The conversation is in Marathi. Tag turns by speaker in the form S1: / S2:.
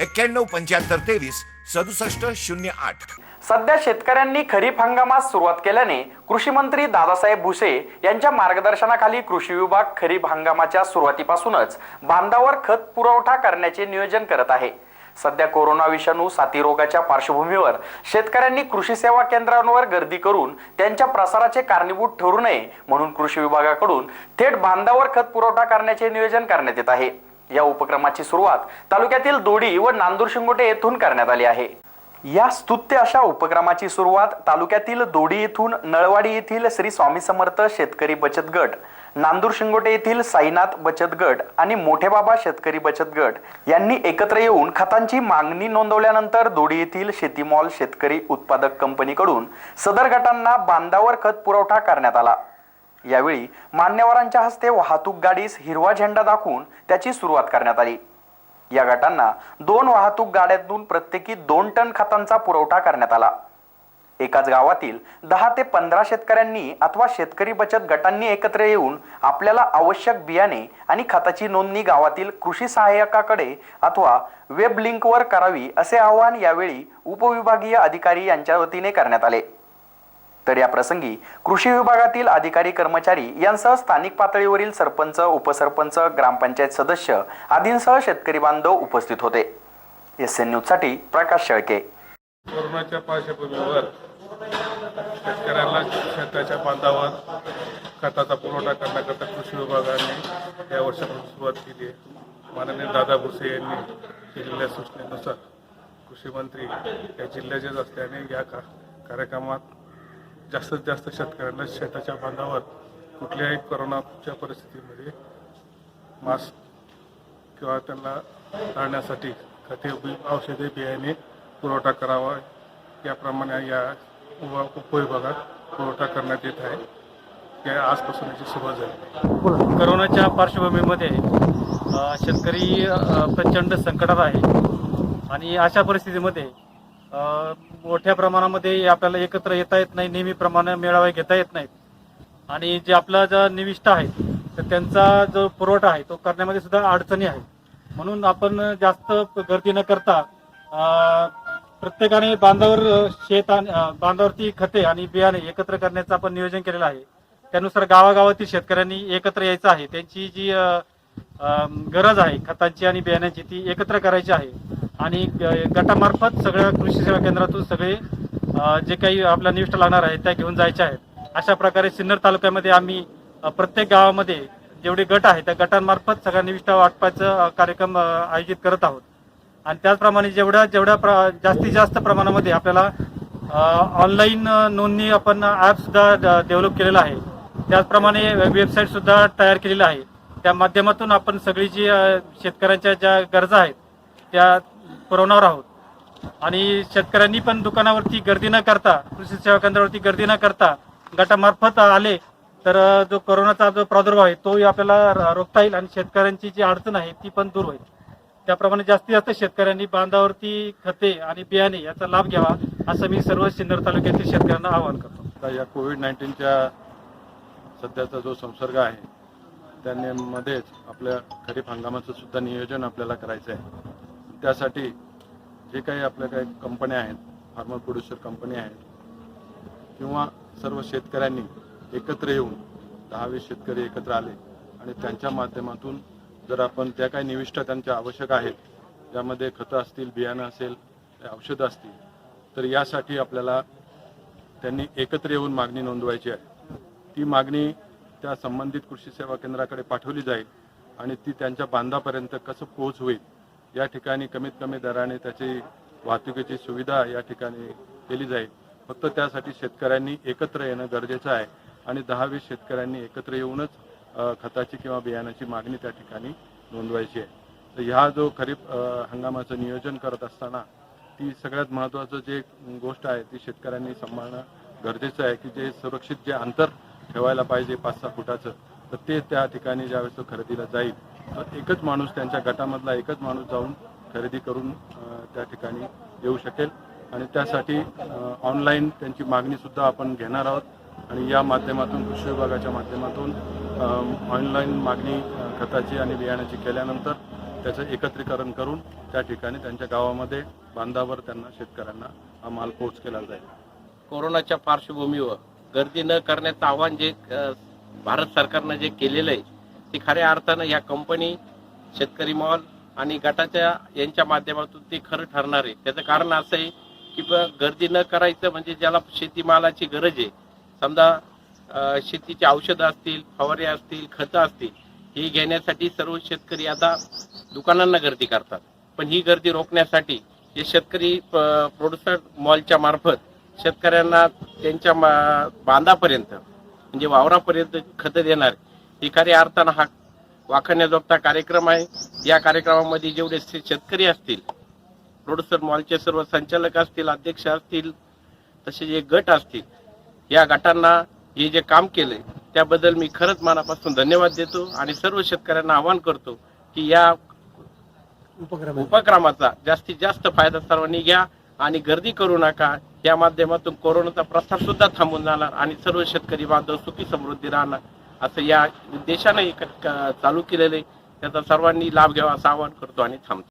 S1: एक्क्याण्णव पंच्याहत्तर तेवीस सदुसष्ट शून्य आठ.
S2: सध्या शेतकऱ्यांनी खरीप हंगामास सुरुवात केल्याने कृषी मंत्री दादासाहेब भुसे यांच्या मार्गदर्शनाखाली कृषी विभाग खरीप हंगामाच्या सुरुवातीपासूनच बांधावर खत पुरवठा करण्याचे नियोजन करत आहे. सध्या कोरोना विषाणू साथीरोगाच्या पार्श्वभूमीवर शेतकऱ्यांनी कृषी सेवा केंद्रांवर गर्दी करून त्यांच्या प्रसाराचे कारणीभूत ठरू नये म्हणून कृषी विभागाकडून थेट बांधावर खत पुरवठा करण्याचे नियोजन करण्यात येत आहे. या उपक्रमाची सुरुवात तालुक्यातील दोडी व नांदूर शिंगोटे येथून करण्यात आली आहे. या स्तुत्य अशा उपक्रमाची सुरुवात तालुक्यातील दोडी येथून नळवाडी येथील श्री स्वामी समर्थ शेतकरी बचत गट नांदूर शिंगोटे येथील साईनाथ बचत गट आणि मोठे बाबा शेतकरी बचत गट यांनी एकत्र येऊन खतांची मागणी नोंदवल्यानंतर दोडी येथील शेतीमॉल शेतकरी उत्पादक कंपनीकडून सदर गटांना बांधावर खत पुरवठा करण्यात आला. यावेळी मान्यवरांच्या हस्ते वाहतूक गाडीस हिरवा झेंडा दाखवून त्याची सुरुवात करण्यात आली. या गटांना दोन वाहतूक गाड्यांतून प्रत्येकी दोन टन खतांचा पुरवठा करण्यात आला. एकाच गावातील दहा ते पंधरा शेतकऱ्यांनी अथवा शेतकरी बचत गटांनी एकत्र येऊन आपल्याला आवश्यक बियाणे आणि खताची नोंदणी गावातील कृषी सहाय्यकाकडे अथवा वेब लिंकवर करावी असे आवाहन यावेळी उपविभागीय अधिकारी यांच्या वतीने करण्यात आले. तर या प्रसंगी कृषी विभागातील अधिकारी कर्मचारी यांसह स्थानिक पातळीवरील सरपंच उपसरपंच ग्रामपंचायत सदस्य आदींसह शेतकरी बांधव उपस्थित होते. एस एन न्यूजसाठी प्रकाश शेळके.
S3: कोरोनाच्या पार्श्वभूमीवर शेतकऱ्यांना शेताच्या बांधावर खताचा पुरवठा करण्याकरता कृषी विभागाने या वर्षापासून सुरुवात केली आहे. माननीय दादा भुसे यांनी केलेल्या सूचनेनुसार कृषी मंत्री या जिल्ह्याचेच असल्याने या का कार्यक्रमात जास्तीत जास्त शेतकऱ्यांना शेताच्या बांधावर कुठल्याही कोरोनाच्या परिस्थितीमध्ये मास्क किंवा त्यांना टाळण्यासाठी खते बी औषधे बियाणे पुरवठा करावा. याप्रमाणे या उपविभागात पुरवठा करण्यात येत आहे. या आजपासून याची सुरुवात झाली.
S4: करोनाच्या पार्श्वभूमीमध्ये शेतकरी प्रचंड संकटात आहे. आणि अशा परिस्थितीमध्ये मोठ्या प्रमाणामध्ये आपल्याला एकत्र येता येत नाही नेहमीप्रमाणे मेळावे घेता येत नाहीत. आणि जे आपला ज्या निविष्ट आहे तर त्यांचा जो पुरवठा आहे तो करण्यामध्ये सुद्धा अडचणी आहे म्हणून आपण जास्त गर्दी न करता प्रत्येकाने बांधावर शेत आणि बांधावरती खते आणि बियाणे एकत्र करण्याचं आपण नियोजन केलेलं आहे. त्यानुसार गावागावातील शेतकऱ्यांनी एकत्र यायचं आहे. त्यांची जी गरज आहे खतांची आणि बियाण्याची ती एकत्र करायची आहे. आणि गटामार्फत सगळ्या कृषी सेवा केंद्रातून सगळे जे काही आपल्या निविष्ट लागणार आहे त्या घेऊन जायच्या आहेत. अशा प्रकारे सिन्नर तालुक्यामध्ये आम्ही प्रत्येक गावामध्ये जेवढे गट आहे त्या गटांमार्फत सगळ्या निविष्ठा वाटपाचा कार्यक्रम आयोजित करत आहोत. आणि त्याचप्रमाणे जेवढ्या जेवढ्या प्र- जास्तीत जास्त प्रमाणामध्ये आपल्याला ऑनलाईन नोंदणी आपण ॲपसुद्धा डेव्हलप केलेलं आहे. त्याचप्रमाणे वेबसाईटसुद्धा तयार केलेलं आहे. त्या माध्यमातून आपण सगळी जी शेतकऱ्यांच्या ज्या गरजा आहेत त्या पुरवणार आहोत. आणि शेतकऱ्यांनी पण दुकानावरती गर्दी न करता कृषी सेवा केंद्रावरती गर्दी न करता गटामार्फत आले तर जो कोरोनाचा जो प्रादुर्भाव आहे तोही आपल्याला रोखता येईल आणि शेतकऱ्यांची जी अडचण आहे ती पण दूर होईल. त्याप्रमाणे जास्तीत जास्त शेतकऱ्यांनी बांधावरती खते आणि बियाणे याचा लाभ घ्यावा असं मी सर्व सिन्नर तालुक्यातील शेतकऱ्यांना आवाहन करतो.
S5: या कोविड नाईन्टीनच्या सध्याचा जो संसर्ग आहे त्यामध्येच आपल्या खरीप हंगामाचं सुद्धा नियोजन आपल्याला करायचं आहे त्यासाठी जे काही आपल्या काही कंपन्या आहेत फार्मर प्रोड्युसर कंपनी आहेत किंवा सर्व शेतकऱ्यांनी एकत्र येऊन दहा वीस शेतकरी एकत्र आले आणि त्यांच्या माध्यमातून जर आपण त्या काही निविष्ठा त्यांच्या आवश्यक आहेत ज्यामध्ये खतं असतील बियाणं असेल औषधं असतील तर यासाठी आपल्याला त्यांनी एकत्र येऊन मागणी नोंदवायची आहे. ती मागणी त्या संबंधित कृषी सेवा केंद्राकडे पाठवली जाईल आणि ती त्यांच्या बांधापर्यंत कसं पोहोच होईल या ठिकाणी कमीत कमी दराने त्याची वाहतुकीची सुविधा या ठिकाणी केली जाईल. फक्त त्यासाठी शेतकऱ्यांनी एकत्र येणं गरजेचं आहे आणि दहा वीस शेतकऱ्यांनी एकत्र येऊनच खताची किंवा बियाण्याची मागणी त्या ठिकाणी नोंदवायची आहे. तर ह्या जो खरीप हंगामाचं नियोजन करत असताना ती सगळ्यात महत्त्वाचं जे गोष्ट आहे ती शेतकऱ्यांनी सांभाळणं गरजेचं आहे की जे सुरक्षित जे अंतर ठेवायला पाहिजे पाच सहा फुटाचं तर ते त्या ठिकाणी ज्यावेळेस तो खरेदीला जाईल एकच माणूस त्यांच्या गटामधला एकच माणूस जाऊन खरेदी करून त्या ठिकाणी येऊ शकेल. आणि त्यासाठी ऑनलाईन त्यांची मागणीसुद्धा आपण घेणार आहोत. आणि या माध्यमातून कृषी विभागाच्या माध्यमातून ऑनलाईन मागणी खताची आणि बियाण्याची केल्यानंतर त्याचं एकत्रीकरण करून त्या ठिकाणी त्यांच्या गावामध्ये बांधावर त्यांना शेतकऱ्यांना हा माल पोच केला जाईल.
S6: कोरोनाच्या पार्श्वभूमीवर गर्दी न करण्याचं आव्हान जे भारत सरकारनं जे केलेलं आहे ती खऱ्या अर्थानं या कंपनी शेतकरी मॉल आणि गटाच्या यांच्या माध्यमातून ते खरं ठरणार आहे. त्याचं कारण असं आहे की गर्दी न करायचं म्हणजे ज्याला शेतीमालाची गरज आहे. समजा शेतीचे शेतीची औषधं असतील फवारे असतील खतं असतील हे घेण्यासाठी सर्व शेतकरी आता दुकानांना गर्दी करतात. पण ही गर्दी रोखण्यासाठी जे शेतकरी प्रोड्युसर मॉलच्या मार्फत शेतकऱ्यांना त्यांच्या बांधापर्यंत म्हणजे वावरापर्यंत खतं देणार ही खऱ्या अर्थानं हा वाखाण्याजोगता कार्यक्रम आहे. या कार्यक्रमामध्ये जेवढे शेतकरी असतील प्रोड्युसर मॉलचे सर्व संचालक असतील अध्यक्ष असतील तसे जे गट असतील या गटांना हे जे काम केलंय त्याबद्दल मी खरंच मनापासून धन्यवाद देतो आणि सर्व शेतकऱ्यांना आवाहन करतो की या उपक्रमाचा जास्तीत जास्त फायदा सर्वांनी घ्या आणि गर्दी करू नका. या माध्यमातून कोरोनाचा प्रसार सुद्धा थांबून जाणार आणि सर्व शेतकरी बांधव सुखी समृद्धी राहणार. असं या उद्देशाने एक- चालू केलेलं आहे त्याचा सर्वांनी लाभ घ्यावा असं आवाहन करतो आणि थांबतो.